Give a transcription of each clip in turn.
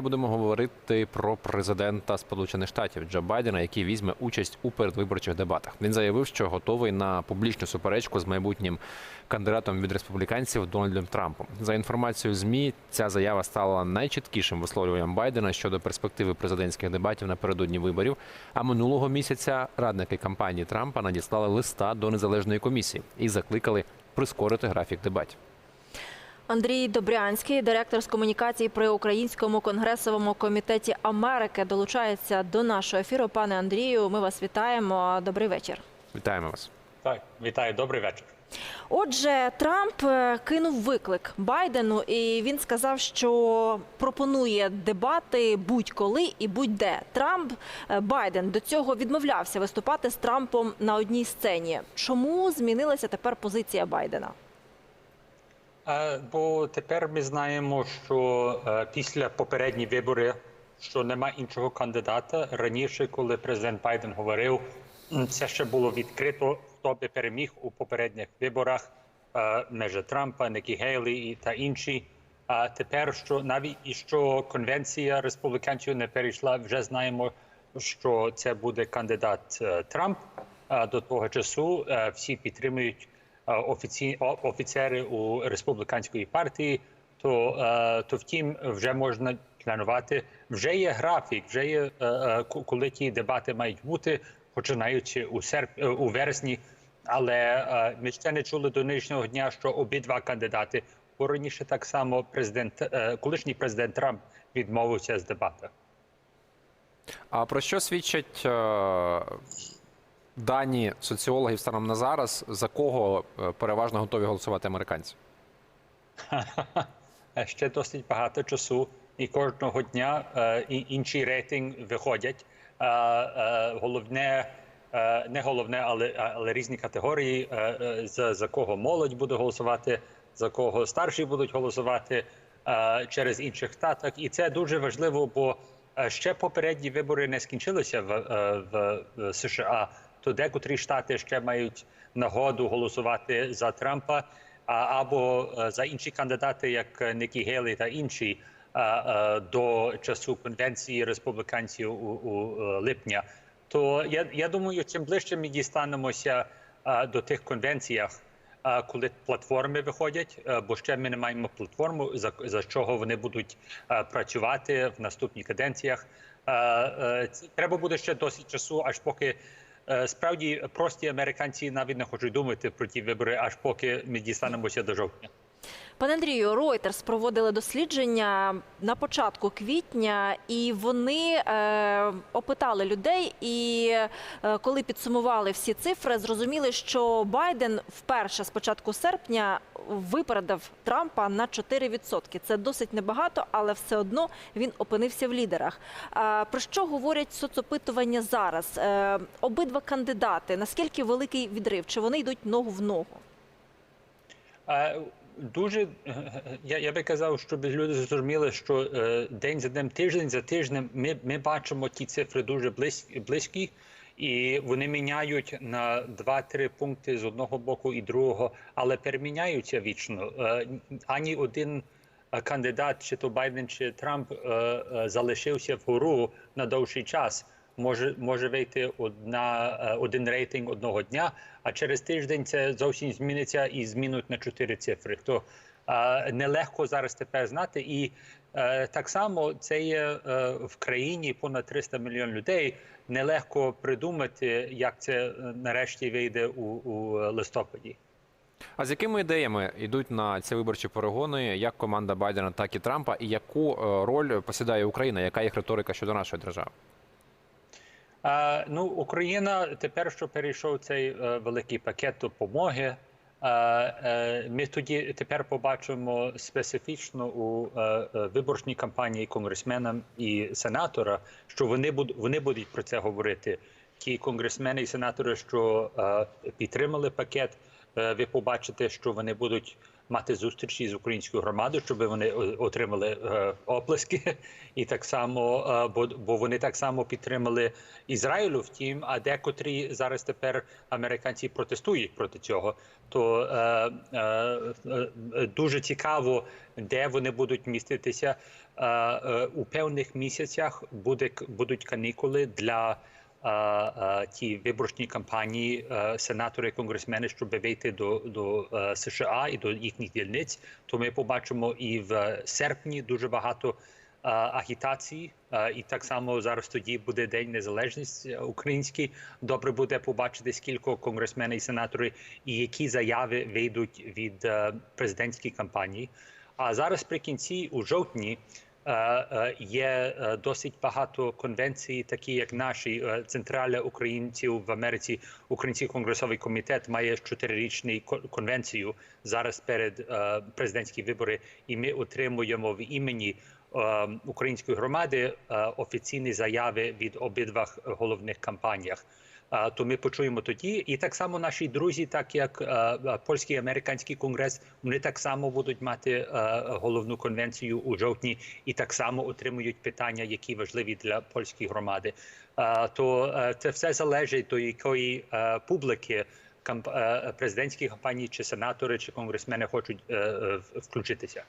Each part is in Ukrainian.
Будемо говорити про президента Сполучених Штатів Джо Байдена, який візьме участь у передвиборчих дебатах. Він заявив, що готовий на публічну суперечку з майбутнім кандидатом від республіканців Дональдом Трампом. За інформацією змі, ця заява стала найчіткішим висловлюванням Байдена щодо перспективи президентських дебатів напередодні виборів. А минулого місяця радники кампанії Трампа надіслали листа до незалежної комісії і закликали прискорити графік дебатів. Андрій Добрянський, директор з комунікації при Українському конгресовому комітеті Америки, долучається до нашого ефіру. Пане Андрію, ми вас вітаємо. Добрий вечір. Вітаємо вас. Так, вітаю, добрий вечір. Отже, Трамп е, кинув виклик Байдену, і він сказав, що пропонує дебати будь-коли і будь-де. Трамп е, Байден до цього відмовлявся виступати з Трампом на одній сцені. Чому змінилася тепер позиція Байдена? Е, Бо тепер ми знаємо, що е, після попередніх виборів, що нема іншого кандидата. Раніше, коли президент Байден говорив, це ще було відкрито, хто би переміг у попередніх виборах е, між Трампа, Некі Гейлі та інші. А тепер, що навіть і що конвенція республіканців не перейшла, вже знаємо, що це буде кандидат Трамп. До того часу всі підтримують офіці... офіцери у республіканської партії. То, е, то втім, вже можна планувати. Вже є графік, вже є е, е, коли ті дебати мають бути, починаючи у серп... у вересні. Але ми ще не чули до нинішнього дня, що обидва кандидати, бо раніше так само президент, колишній президент Трамп відмовився з дебата. А про що свідчать дані соціологів станом на зараз, за кого е, переважно готові голосувати американці? Е, ще досить багато часу, і кожного дня е, інші рейтинги виходять. Головне, не головне, але, але різні категорії, за, за кого молодь буде голосувати, за кого старші будуть голосувати через інших штатах. І це дуже важливо, бо ще попередні вибори не скінчилися в, в США. То декотрі штати ще мають нагоду голосувати за Трампа або е, за інші кандидати, як Нікі Гейлі та інші, е, е, до часу конвенції республіканців у, у липня. То я, я думаю, чим ближче ми дістанемося до тих конвенціях, е, коли платформи виходять, бо ще ми не маємо платформу, за, за чого вони будуть працювати в наступних каденціях. Треба буде ще досить часу, аж поки Справді прості американці навіть не хочуть думати про ті вибори, аж поки ми дістанемося до жовтня. Пане Андрію, Reuters проводили дослідження на початку квітня, і вони е, опитали людей. І е, коли підсумували всі цифри, зрозуміли, що Байден вперше з початку серпня випередив Трампа на 4%. Це досить небагато, але все одно він опинився в лідерах. Е, про що говорять соцопитування зараз? Е, обидва кандидати. Наскільки великий відрив? Чи вони йдуть ногу в ногу? Дуже я, я би казав, щоб люди зрозуміли, що е, день за днем, тиждень за тижнем ми, ми бачимо ті цифри дуже близькі, близькі, і вони міняють на 2-3 пункти з одного боку і другого, але переміняються вічно. Е, Ані один кандидат, чи то Байден, чи Трамп, е, е, залишився вгору на довший час. Може, може вийти одна, е, один рейтинг одного дня, а через тиждень це зовсім зміниться і змінуть на чотири цифри. То е, нелегко зараз тепер знати. І е, так само це є е, в країні понад 300 мільйонів людей. Нелегко придумати, як це е, нарешті вийде у, у листопаді. А з якими ідеями йдуть на ці виборчі перегони, як команда Байдена, так і Трампа, і яку е, роль посідає Україна? Яка їх риторика щодо нашої держави? Ну, Україна тепер, що перейшов цей е, великий пакет допомоги. е, Ми тоді тепер побачимо специфічно у е, виборчій кампанії конгресменам і сенатора, що вони будуть вони будуть про це говорити. Ті конгресмени і сенатори, що підтримали пакет, ви побачите, що вони будуть мати зустрічі з українською громадою, щоб вони отримали е, оплески, і так само, е, бо, вони так само підтримали Ізраїлю. Втім, а декотрі зараз тепер американці протестують проти цього. То е, е, е, дуже цікаво, де вони будуть міститися. Е, е, у певних місяцях буде будуть канікули для е, е, ті виборчні кампанії е, сенатори, конгресмени, щоб вийти до, до е, США і до їхніх дільниць. То ми побачимо і в серпні дуже багато е, агітації, і так само зараз тоді буде День Незалежності український. Добре буде побачити, скільки конгресменів і сенаторів і які заяви вийдуть від президентської кампанії. А зараз при кінці, у жовтні, є е, досить багато конвенцій, такі як наші Е, Центральна українців в Америці. Український конгресовий комітет має чотирирічну ко- конвенцію зараз перед е, президентські вибори, і ми отримуємо в імені е, української громади е, офіційні заяви від обидвах головних кампаніях. То ми почуємо тоді, і так само наші друзі, так як польський американський конгрес, вони так само будуть мати головну конвенцію у жовтні, і так само отримують питання, які важливі для польської громади. То е, це все залежить до якої е, публіки е, президентські кампанії, чи сенатори, чи конгресмени хочуть включитися.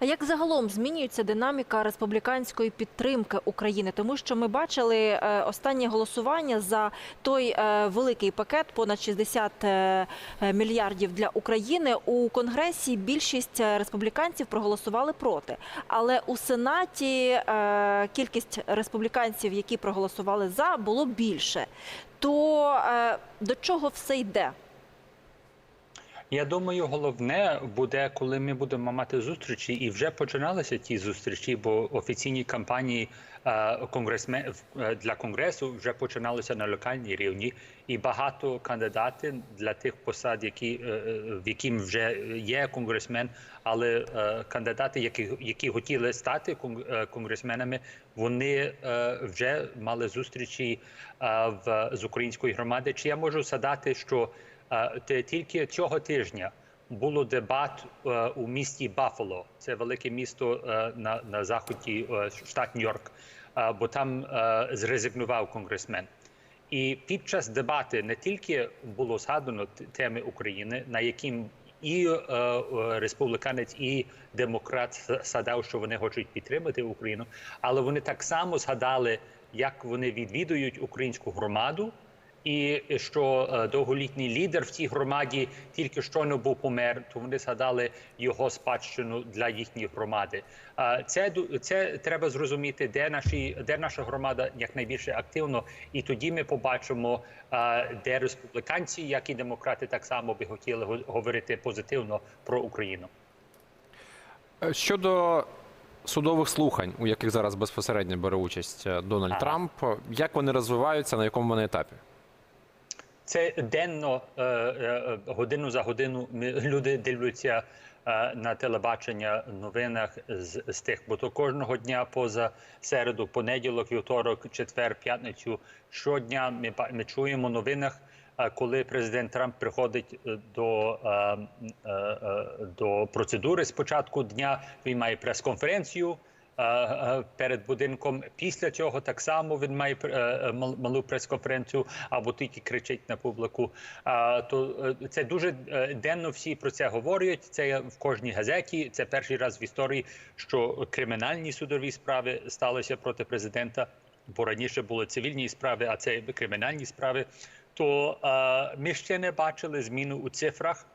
А як загалом змінюється динаміка республіканської підтримки України? Тому що ми бачили е, останнє голосування за той е, великий пакет понад 60 е, мільярдів для України. У конгресі більшість республіканців проголосували проти, але у сенаті кількість республіканців, які проголосували за, було більше. То до чого все йде? Я думаю, головне буде, коли ми будемо мати зустрічі, і вже починалися ті зустрічі, бо офіційні кампанії е, конгресме е, для конгресу вже починалися на локальній рівні, і багато кандидатів для тих посад, які е, в яким вже є конгресмен, але кандидати, які які хотіли стати кон- конгресменами, вони вже мали зустрічі в з української громади. Чи я можу згадати, що Тільки цього тижня було дебат е, у місті Баффало. Це велике місто е, на, на заході е, штат Нью-Йорк, бо там зрезигнував конгресмен. І під час дебати не тільки було згадано теми України, на яким і республіканець, і демократ с- згадав, що вони хочуть підтримати Україну, але вони так само згадали, як вони відвідують українську громаду. І що е, довголітній лідер в цій громаді тільки щойно був помер, то вони згадали його спадщину для їхньої громади. Е, Це це треба зрозуміти, де наші де наша громада якнайбільше активно, і тоді ми побачимо, е, де республіканці, як і демократи, так само би хотіли го- говорити позитивно про Україну. Щодо судових слухань, у яких зараз безпосередньо бере участь Дональд Ага. Трамп, як вони розвиваються, на якому вони етапі? Це денно е, е, годину за годину люди дивляться е, на телебачення новинах з, з тих, бо то кожного дня поза середу, понеділок, вівторок, четвер, п'ятницю. Щодня ми ми чуємо в новинах, коли президент Трамп приходить до, до процедури спочатку дня. Він має прес-конференцію перед будинком. Після цього так само він має е, е, малу прес-конференцію або тільки кричить на публіку. То е, це дуже е, денно всі про це говорять. Це в кожній газеті. Це перший раз в історії, що кримінальні судові справи сталися проти президента. Бо раніше були цивільні справи, а це кримінальні справи. То е, ми ще не бачили зміну у цифрах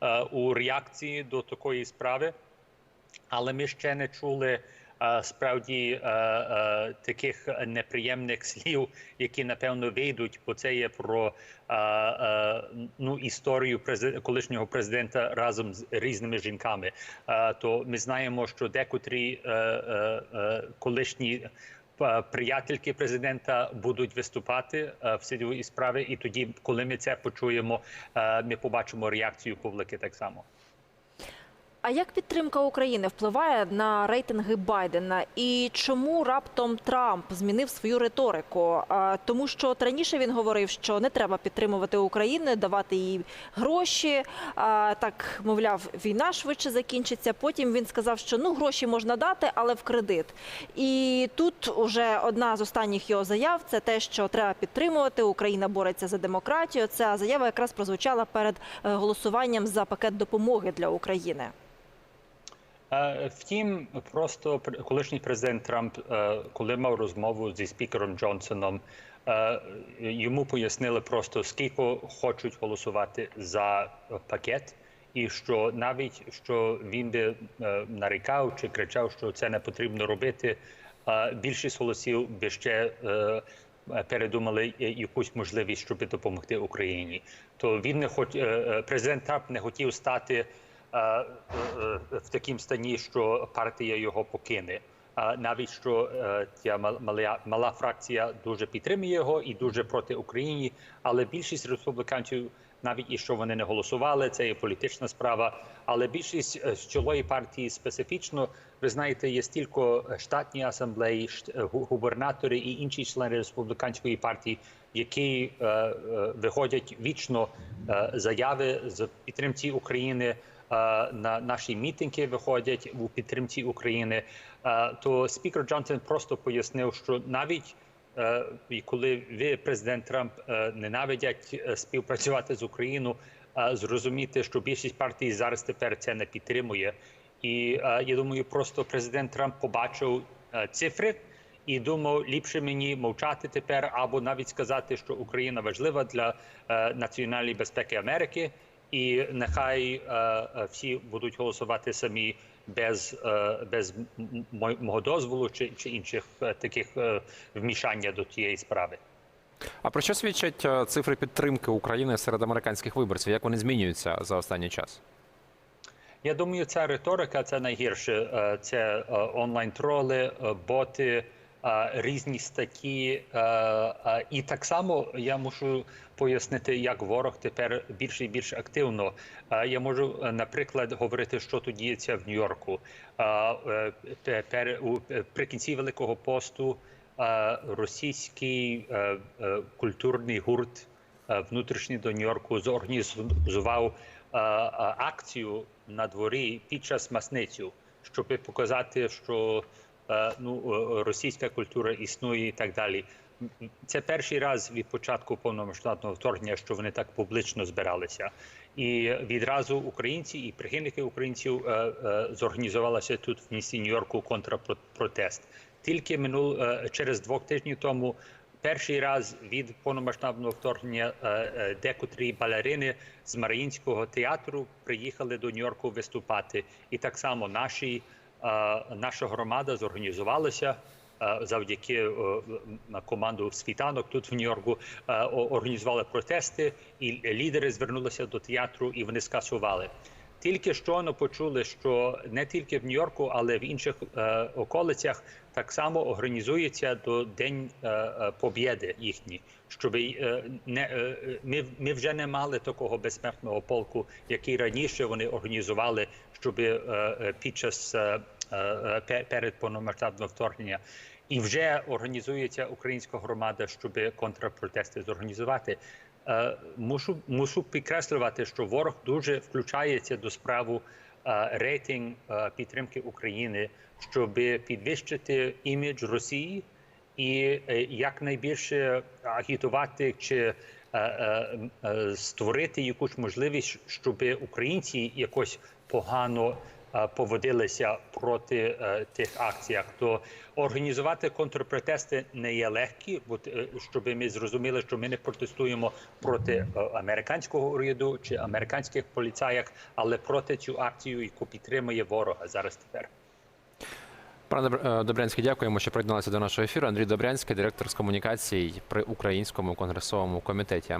е, у реакції до такої справи але ми ще не чули е, справді е, е, таких неприємних слів, які напевно вийдуть, бо це є про е, ну історію колишнього президента разом з різними жінками. То ми знаємо, що декотрі колишні. Приятельки президента будуть виступати в судовій справі, і тоді, коли ми це почуємо, ми побачимо реакцію публіки так само. А як підтримка України впливає на рейтинги Байдена? І чому раптом Трамп змінив свою риторику? Тому що раніше він говорив, що не треба підтримувати Україну, давати їй гроші. Так, мовляв, війна швидше закінчиться. Потім він сказав, що ну гроші можна дати, але в кредит. І тут уже одна з останніх його заяв це те, що треба підтримувати. Україна бореться за демократію. Ця заява якраз прозвучала перед е, голосуванням за пакет допомоги для України. Е, Втім, просто пр- колишній президент Трамп, е, коли мав розмову зі спікером Джонсоном, е, йому пояснили просто скільки хочуть голосувати за пакет, і що навіть що він би нарікав чи кричав, що це не потрібно робити. Більшість голосів би ще передумали якусь можливість, щоб допомогти Україні. То він не хоч президент Трамп не хотів стати в такому стані, що партія його покине. Навіть що е, ця мала, мала фракція дуже підтримує його і дуже проти України, але більшість республіканців, навіть і що вони не голосували, це є політична справа. Але більшість е, з чолої партії специфічно, ви знаєте, є стільки штатні асамблеї, е, губернатори і інші члени республіканської партії, які е, е, виходять вічно е, заяви з підтримці України. Е, На наші мітинги виходять у підтримці України. Е, То спікер Джонсон просто пояснив, що навіть е, коли ви, президент Трамп, ненавидять співпрацювати з Україною, зрозуміти, що більшість партій зараз тепер це не підтримує. І я думаю, просто президент Трамп побачив цифри і думав, ліпше мені мовчати тепер, або навіть сказати, що Україна важлива для національної безпеки Америки, і нехай е, е, всі будуть голосувати самі без, е, без мого дозволу чи, чи інших таких вмішання до цієї справи. А про що свідчать цифри підтримки України серед американських виборців? Як вони змінюються за останній час? Я думаю, ця риторика це найгірше. Це онлайн-троли, боти, різні статті. І так само я мушу пояснити, як ворог тепер більше і більш активно. Я можу, е, наприклад, говорити, що тут діється в Нью-Йорку. Е, е, е, Прикінці Великого посту російський культурний гурт внутрішній до Нью-Йорку зорганізував акцію на дворі під час масницю, щоб показати, що ну, е, російська культура існує і так далі. Це перший раз від початку повномасштабного вторгнення, що вони так публічно збиралися. І відразу українці і прихильники українців е, е, зорганізувалися тут в місті Нью-Йорку контрпротест. Тільки минул е, через двох тижнів тому перший раз від повномасштабного вторгнення е, е, декотрі балерини з Маріїнського театру приїхали до Нью-Йорку виступати. І так само наші, е, наша громада зорганізувалася. Завдяки команду світанок тут в Нью-Йорку організували протести, і лідери звернулися до театру, і вони скасували. Тільки щойно почули, що не тільки в Нью-Йорку, але в інших е, околицях так само організується до День е, е, Побєди їхній. Щоб не ми вже не мали такого безсмертного полку, який раніше вони організували, щоб е, е, під час е, пе- перед повномасштабного вторгнення. І вже організується українська громада, щоб контрпротести зорганізувати. Мушу мушу підкреслювати, що ворог дуже включається до справу рейтинг підтримки України, щоб підвищити імідж Росії і якнайбільше агітувати чи створити якусь можливість, щоб українці якось погано е, поводилися проти е, тих акціях. То організувати контрпротести не є легкі, бо е, щоб ми зрозуміли, що ми не протестуємо проти е, американського уряду чи американських поліцаїв, але проти цю акцію, яку підтримує ворога зараз тепер. Пане е, Добрянський, дякуємо, що приєдналися до нашого ефіру. Андрій Добрянський, директор з комунікацій при Українському конгресовому комітеті.